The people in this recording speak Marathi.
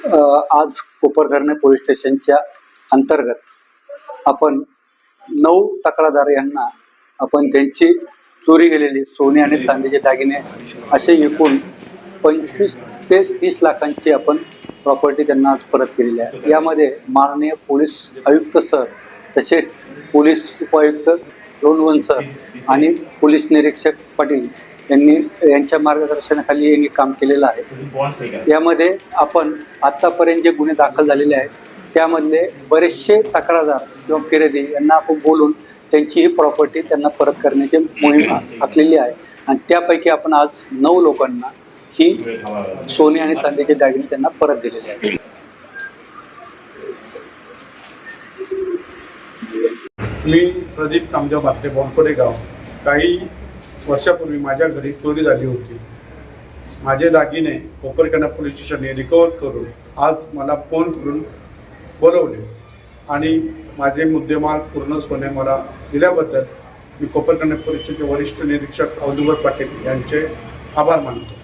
आज कोपरधरणे पोलीस स्टेशनच्या अंतर्गत आपण नऊ तक्रारदार यांना आपण त्यांची चोरी गेलेली सोने आणि चांदीचे दागिने असे एकूण पंचवीस ते तीस लाखांची आपण प्रॉपर्टी त्यांना आज परत केलेली आहे. यामध्ये माननीय पोलीस आयुक्त सर तसेच पोलीस उपायुक्त लोणवन सर आणि पोलीस निरीक्षक पाटील यांनी यांच्या मार्गदर्शनाखाली यांनी काम केलेलं आहे. यामध्ये आपण आतापर्यंत जे गुन्हे दाखल झालेले आहेत त्यामधले बरेचसे तक्रारदार किंवा खरेदी यांना आपण बोलून त्यांची ही प्रॉपर्टी त्यांना परत करण्याची मोहीम आखलेली आहे. आणि त्यापैकी आपण आज नऊ लोकांना ही सोने आणि चांदीचे दागिने त्यांना परत दिलेले आहेत. मी प्रदीप नामदेव भाते बोनकोडे गाव. काही वर्षापूर्वी माझ्या घरी चोरी झाली होती. माझे दागिने कोपरकना पोलीस स्टेशनने रिकवर करून आज मला फोन करून बोलवले आणि माझे मुद्देमाल पूर्ण सोने मला दिल्याबद्दल मी कोपरखंडा पोलीस स्टेशनचे वरिष्ठ निरीक्षक अवधूभर पाटील यांचे आभार मानतो.